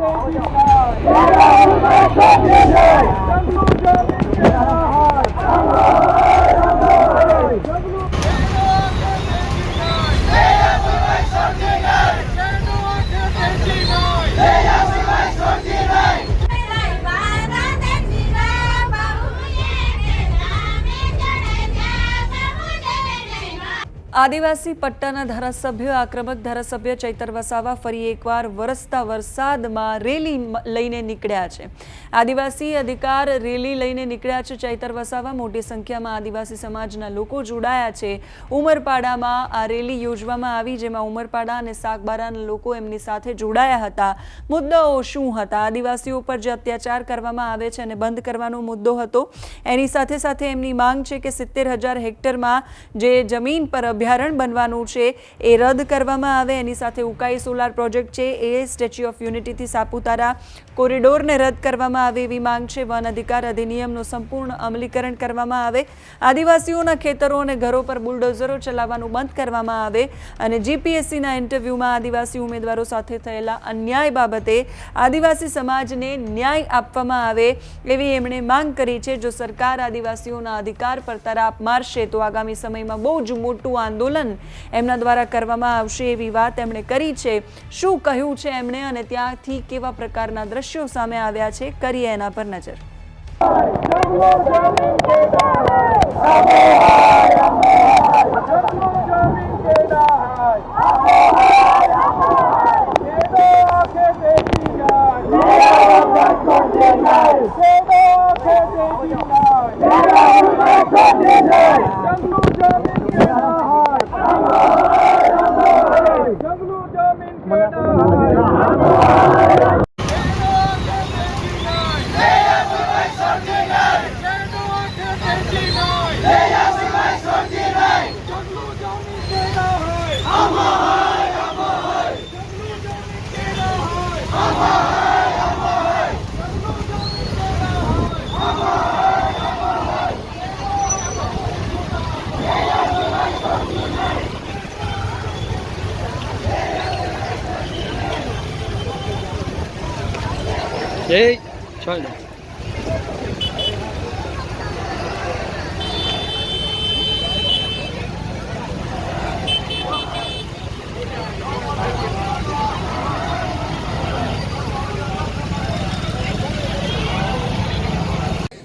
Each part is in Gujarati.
加油！加油！同志们，前进！આદિવાસી પટ્ટાના ધારાસભ્ય, આક્રમક ધારાસભ્ય ચૈતર વસાવા ફરી એકવાર વરસતા વરસાદમાં રેલી લઈને નીકળ્યા છે. આદિવાસી અધિકાર રેલી લઈને નીકળ્યા છે ચૈતર વસાવા. મોટી સંખ્યામાં આદિવાસી સમાજના લોકો જોડાયા છે. ઉમરપાડામાં આ રેલી યોજવામાં આવી, જેમાં ઉમરપાડા અને સાગબારાના લોકો એમની સાથે જોડાયા હતા. મુદ્દાઓ શું હતા? આદિવાસીઓ પર જે અત્યાચાર કરવામાં આવે છે અને બંધ કરવાનો મુદ્દો હતો, એની સાથે સાથે એમની માંગ છે કે સિત્તેર હજાર હેક્ટરમાં જે જમીન પર અભયારણ્ય બનવાનું છે, એ રદ કરવામાં આવે. એની સાથે ઉકાઈ સોલાર પ્રોજેક્ટ છે, એ સ્ટેચ્યુ ઓફ યુનિટીથી સાપુતારા કોરિડોરને રદ કરવામાં આવે એવી માંગ છે. વન અધિકાર અધિનિયમનું સંપૂર્ણ અમલીકરણ કરવામાં આવે. આદિવાસીઓના ખેતરો અને ઘરો પર બુલડોઝરો ચલાવવાનું બંધ કરવામાં આવે અને જીપીએસસીના ઇન્ટરવ્યૂમાં આદિવાસી ઉમેદવારો સાથે થયેલા અન્યાય બાબતે આદિવાસી સમાજને ન્યાય આપવામાં આવે એવી એમણે માંગ કરી છે. જો સરકાર આદિવાસીઓના અધિકાર પર તરાપ મારશે, તો આગામી સમયમાં બહુ જ મોટું આંદોલન એમના દ્વારા કરવામાં આવશે એવી વાત એમણે કરી છે. શું કહ્યું છે એમણે અને ત્યાંથી કેવા પ્રકારના દ્રશ્યો સામે આવ્યા છે? કરીએ એના પર નજર এই ছয় না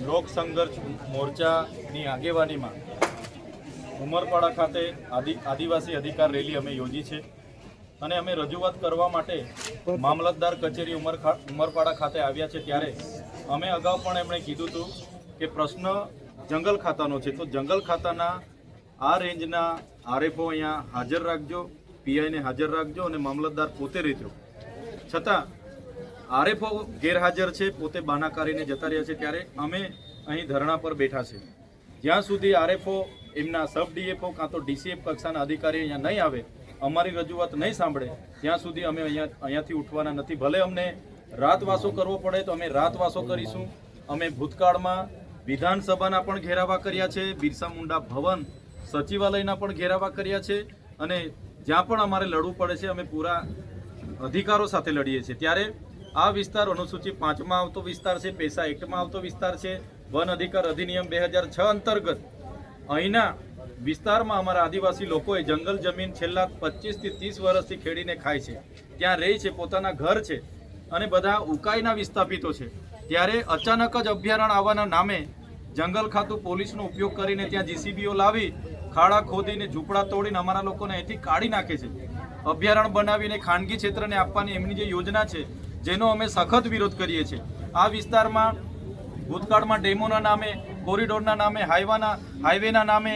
લોક સંઘર્ષ મોરચાની આગેવાનીમાં ઉમરપાડા ખાતે આદિ આદિવાસી અધિકાર રેલી અમે યોજી છે અને અમે રજૂઆત કરવા માટે મામલતદાર કચેરી ઉમરખા ઉમરપાડા ખાતે આવ્યા છે ત્યારે અમે અગાઉ પણ એમણે કીધું હતું કે પ્રશ્ન જંગલ ખાતાનો છે. તો જંગલ ખાતાના આ રેન્જના આરએફઓ અહીંયા હાજર રાખજો, પીઆઈને હાજર રાખજો અને મામલતદાર પોતે રહેજો. છતાં આરએફઓ ગેરહાજર છે, પોતે બાનાકારીને જતા રહ્યા છે ત્યારે અમે અહીં ધરણા પર બેઠા છે. જ્યાં સુધી આરએફઓ એમના સબ ડીએફઓ કાં તો ડીસીએફ કક્ષાના અધિકારી અહીંયા નહીં આવે અમારી રજૂઆત નહીં સાંભળે, ત્યાં સુધી અમે અહીંયા, અહીંયાથી ઉઠવાના નથી. ભલે અમને રાતવાસો કરવો પડે તો અમે રાતવાસો કરીશું. અમે ભૂતકાળમાં વિધાનસભાના પણ ઘેરાવા કર્યા છે, બિરસા મુંડા ભવન સચિવાલયના પણ ઘેરાવા કર્યા છે અને જ્યાં પણ અમારે લડવું પડે છે, અમે પૂરા અધિકારો સાથે લડીએ છીએ. ત્યારે આ વિસ્તાર અનુસૂચિ પાંચમાં આવતો વિસ્તાર છે, પેસા એક્ટમાં આવતો વિસ્તાર છે. વન અધિકાર અધિનિયમ બે હજાર છ અંતર્ગત અહીંના વિસ્તારમાં અમારા આદિવાસી લોકોએ જંગલ જમીન છેલ્લા પચીસથી ત્રીસ વર્ષથી ખેડીને ખાય છે. ત્યાં રહે છે, પોતાના ઘર છે અને બધા ઉકાઈના વિસ્થાપિતો છે. ત્યારે અચાનક જ અભયારણ્ય આવવાના નામે જંગલ ખાતું પોલીસનો ઉપયોગ કરીને ત્યાં જીસીબીઓ લાવી, ખાડા ખોદીને ઝૂંપડા તોડીને અમારા લોકોને અહીંથી કાઢી નાખે છે. અભયારણ્ય બનાવીને ખાનગી ક્ષેત્રને આપવાની એમની જે યોજના છે, જેનો અમે સખત વિરોધ કરીએ છીએ. આ વિસ્તારમાં ભૂતકાળમાં ડેમોના નામે, કોરિડોરના નામે, હાઈવાના, હાઈવેના નામે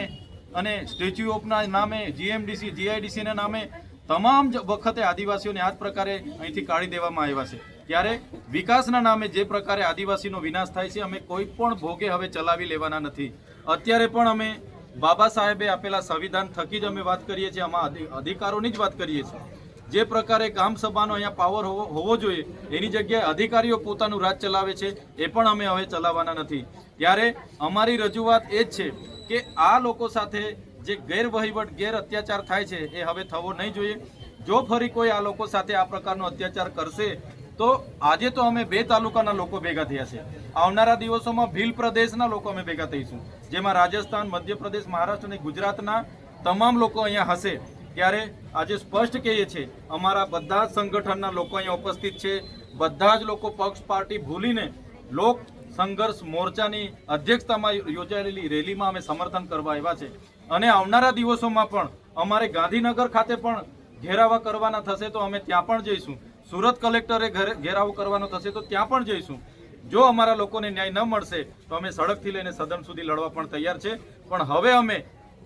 અને સ્ટેચ્યુ ઓફના નામે જીએમડીસી જીઆઈડીસીના નામે તમામ વખતે આદિવાસીઓને આ જ પ્રકારે અહીંથી કાઢી દેવામાં આવ્યા છે. ત્યારે વિકાસના નામે જે પ્રકારે આદિવાસીનો વિનાશ થાય છે, અમે કોઈ પણ ભોગે હવે ચલાવી લેવાના નથી. અત્યારે પણ અમે બાબા સાહેબે આપેલા સંવિધાન થકી જ અમે વાત કરીએ છીએ, આમાં અધિકારોની જ વાત કરીએ છીએ. જે પ્રકારે ગામસભાનો અહીંયા પાવર હોવો જોઈએ, એની જગ્યાએ અધિકારીઓ પોતાનું રાજ ચલાવે છે, એ પણ અમે હવે ચલાવવાના નથી. ત્યારે અમારી રજૂઆત એ જ છે કે આ લોકો સાથે જે ગેરવહીવટ ગેર અત્યાચાર થાય છે એ હવે થવો નહીં જોઈએ. જો ફરી કોઈ આ લોકો સાથે આ પ્રકારનો અત્યાચાર કરશે, તો આજે તો અમે બે તાલુકાના લોકો ભેગા થયા છે. આવનારા દિવસોમાં ભીલ પ્રદેશના લોકો અમે ભેગા થઈશું. જેમાં રાજસ્થાન, મધ્યપ્રદેશ, મહારાષ્ટ્ર અને ગુજરાતના તમામ લોકો અહીંયા હશે. ત્યારે આજે સ્પષ્ટ કહીએ છીએ, અમારા બધા જ સંગઠનના લોકો અહીંયા ઉપસ્થિત છે. બધા જ લોકો પક્ષ, પાર્ટી ભૂલીને લોક સંઘર્ષ મોરચાની અધ્યક્ષતામાં યોજાયેલી રેલીમાં અમે સમર્થન કરવા આવ્યા છે. અને આવનારા દિવસોમાં પણ અમારે ગાંધીનગર ખાતે પણ ઘેરાવા કરવાના થશે તો અમે ત્યાં પણ જઈશું. સુરત કલેક્ટરે ઘરે, ઘેરાવો કરવાનો થશે તો ત્યાં પણ જઈશું. જો અમારા લોકોને ન્યાય ન મળશે તો અમે સડકથી લઈને સદન સુધી લડવા પણ તૈયાર છે. પણ હવે અમે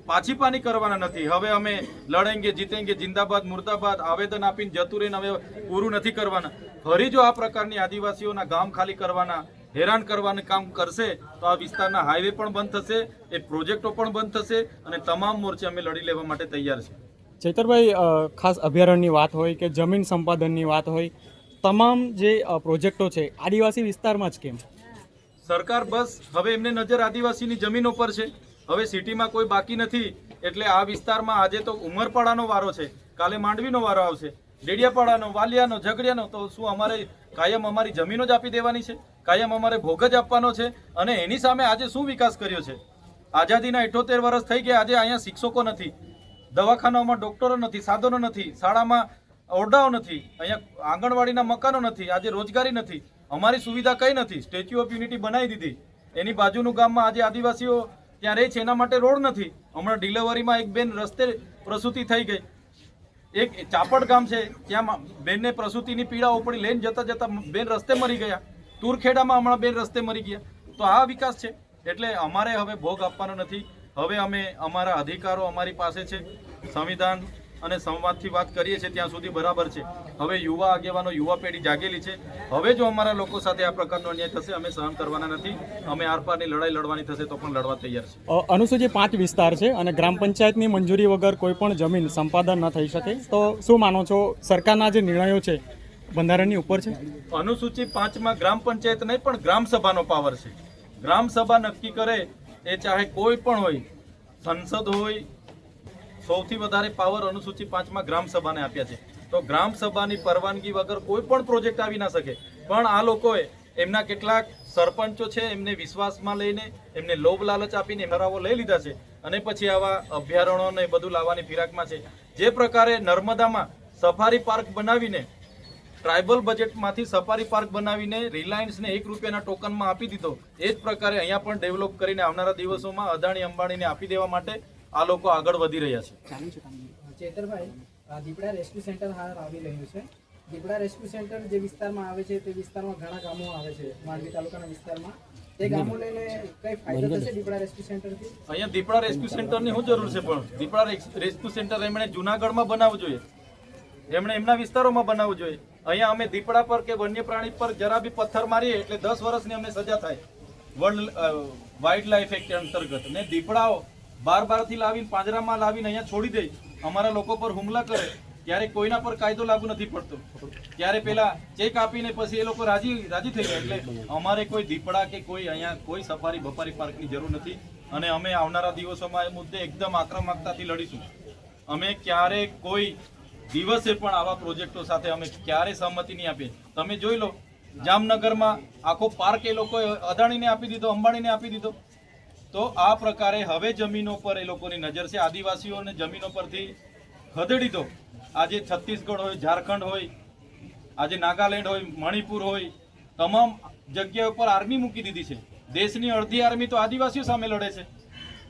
પાછી પાની કરવાના નથી. હવે અમે લડેંગે, જીતેંગે, જિંદાબાદ, મુર્દાબાદ, આવેદન આપીને જતું રહીને હવે પૂરું નથી કરવાના. ફરી જો આ પ્રકારની આદિવાસીઓના ગામ ખાલી કરવાના હેરાન કરવાનું કામ કરશે તો આ વિસ્તારના હાઈવે પણ બંધ થશે એ પ્રોજેક્ટો પણ બંધ થશે અને તમામ મોરચે અમે લડી લેવા માટે તૈયાર છે. ચૈતરભાઈ ખાસ અભયારણ્યની વાત હોય કે જમીન સંપાદનની વાત હોય તમામ જે પ્રોજેક્ટો છે આદિવાસી વિસ્તારમાં જ કેમ? સરકાર બસ હવે એમને નજર આદિવાસીની જમીનો પર છે. હવે સિટીમાં કોઈ બાકી નથી એટલે આ વિસ્તારમાં આજે તો ઉમરપાડાનો વારો છે કાલે માંડવીનો વારો આવશે. ડેડિયાપાડાનો વાલિયાનો ઝઘડિયાનો તો શું અમારે કાયમ અમારી જમીનો જ આપી દેવાની છે? કાયમ અમારે ભોગ જ આપવાનો છે અને એની સામે આજે શું વિકાસ કર્યો છે? આઝાદીના ઇઠોતેર વર્ષ થઈ ગયા, આજે અહીંયા શિક્ષકો નથી, દવાખાનાઓમાં ડોક્ટરો નથી, સાધનો નથી, શાળામાં ઓરડાઓ નથી, અહીંયા આંગણવાડીના મકાનો નથી, આજે રોજગારી નથી, અમારી સુવિધા કઈ નથી. સ્ટેચ્યુ ઓફ યુનિટી બનાવી દીધી. એની બાજુનું ગામમાં આજે આદિવાસીઓ ત્યાં રહે છે, એના માટે રોડ નથી. હમણાં ડિલિવરીમાં એક બેન રસ્તે પ્રસૂતિ થઈ ગઈ. એક ચાપડ ગામ છે, ત્યાં બેનને પ્રસૂતિની પીડા ઉપડી લઈને જતા જતા બેન રસ્તે મરી ગયા. તુરખેડામાં હમણાં બે રસ્તે મરી ગયા. તો આ વિકાસ છે. એટલે અમારે હવે ભોગ આપવાનો નથી. હવે અમે અમારા અધિકારો અમારી પાસે છે. સંવિધાન અને સંવાદથી વાત કરીએ છીએ ત્યાં સુધી બરાબર છે. હવે યુવા આગેવાનો, યુવા પેઢી જાગેલી છે. હવે જો અમારા લોકો સાથે આ પ્રકારનો અન્યાય થશે, અમે સહન કરવાના નથી. અમે આરપારની લડાઈ લડવાની થશે તો પણ લડવા તૈયાર છે. અનુસૂચિત પાંચ વિસ્તાર છે અને ગ્રામ પંચાયતની મંજૂરી વગર કોઈ પણ જમીન સંપાદન ન થઈ શકે. તો શું માનો છો? સરકારના જે નિર્ણયો છે બંધારણની ઉપર છે? અનુસૂચિ પાંચમાં ગ્રામ પંચાયત નહીં, પણ ગ્રામ સભાનો પાવર છે. ગ્રામ સભા નક્કી કરે એ ચાહે કોઈ પણ હોય, સંસદ હોય, સૌથી વધારે પાવર અનુસૂચિ પાંચમાં ગ્રામ સભાને આપ્યા છે. તો ગ્રામ સભાની પરવાનગી વગર કોઈ પણ પ્રોજેક્ટ આવી ના શકે. પણ આ લોકોએ એમના કેટલાક સરપંચો છે, એમને વિશ્વાસમાં લઈને, એમને લોભ લાલચ આપીને ઠરાવો લઈ લીધા છે. અને પછી આવા અભયારણ્યો ને બધું લાવવાની ફિરાકમાં છે. જે પ્રકારે નર્મદામાં સફારી પાર્ક બનાવીને ટ્રાઇબલ બજેટમાંથી સફારી પાર્ક બનાવીને રિલાયન્સને એક રૂપિયાના ટોકનમાં આપી દીધો. એ જ પ્રકારે અહીંયા પણ ડેવલપ કરીને આવનારા દિવસોમાં અદાણી અંબાણીને આપી દેવા માટે આ લોકો આગળ વધી રહ્યા છે. ચેતરભાઈ દીપડા રેસ્ક્યુ સેન્ટર હાલ આવી રહ્યું છે. દીપડા રેસ્ક્યુ સેન્ટર જે વિસ્તારમાં આવે છે તે વિસ્તારમાં ઘણા ગામો આવે છે માંડવી તાલુકાના વિસ્તારમાં. તે ગામો કઈ ફાયદો થશે દીપડા અહીંયા દીપડા રેસ્ક્યુ સેન્ટરની શું જરૂર છે પણ દીપડા રેસ્ક્યુ સેન્ટર એમણે જુનાગઢમાં બનાવવું જોઈએ. એમણે એમના વિસ્તારોમાં બનાવવું જોઈએ. અહીંયા અમે દીપડા પર કે વન્ય પ્રાણી પર જરા બી પથ્થર મારીએ એટલે દસ વર્ષની અમને સજા થાય. વર્લ્ડ વાઇલ્ડ લાઈફ એક્ટ અંતર્ગત. ને દીપડાઓ બાર બારથી લાવીને પાંજરામાં લાવીને અહીંયા છોડી દે. અમારા લોકો પર હુમલા કરે. ત્યારે કોઈના પર કાયદો લાગુ નથી પડતો. ત્યારે પેલા ચેક આપીને પછી એ લોકો રાજી રાજી થઈ ગયા. એટલે અમારે કોઈ દીપડા કે કોઈ અહીંયા કોઈ સફારી બફારી પાર્કની જરૂર નથી. અને અમે આવનારા દિવસોમાં એ મુદ્દે એકદમ આક્રમકતાથી લડીશું. અમે ક્યારે કોઈ દિવસે પણ આવા પ્રોજેક્ટો સાથે અમે ક્યારે સહમતિ નહીં આપીએ. તમે જોઈ લો, જામનગરમાં આખો પાર્ક એ લોકોએ અદાણીને આપી દીધો, અંબાણીને આપી દીધો. તો આ પ્રકારે હવે જમીનો પર એ લોકોની નજર છે. આદિવાસીઓને જમીનો પરથી ખદેડી દો. આજે છત્તીસગઢ હોય, ઝારખંડ હોય, આજે નાગાલેન્ડ હોય, મણિપુર હોય, તમામ જગ્યા ઉપર આર્મી મૂકી દીધી છે. દેશની અડધી આર્મી તો આદિવાસીઓ સામે લડે છે.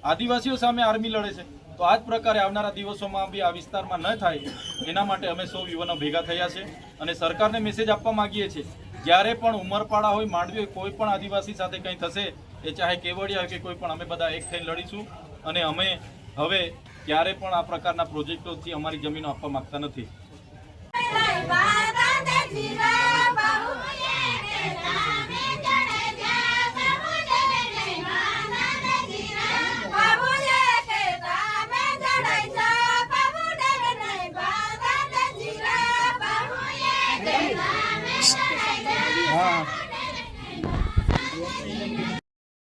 આદિવાસીઓ સામે આર્મી લડે છે. તો આ જ પ્રકારે આવનારા દિવસોમાં બી આ વિસ્તારમાં ન થાય એના માટે અમે સૌ યુવાનો ભેગા થયા છે અને સરકારને મેસેજ આપવા માંગીએ છીએ. જ્યારે પણ ઉમરપાડા હોય માંડવી હોય કોઈ પણ આદિવાસી સાથે કંઈ થશે, એ ચાહે કેવડિયા હોય કે કોઈ પણ, અમે બધા એક થઈને લડીશું અને અમે હવે ક્યારે પણ આ પ્રકારના પ્રોજેક્ટોથી અમારી જમીનો આપવા માંગતા નથી.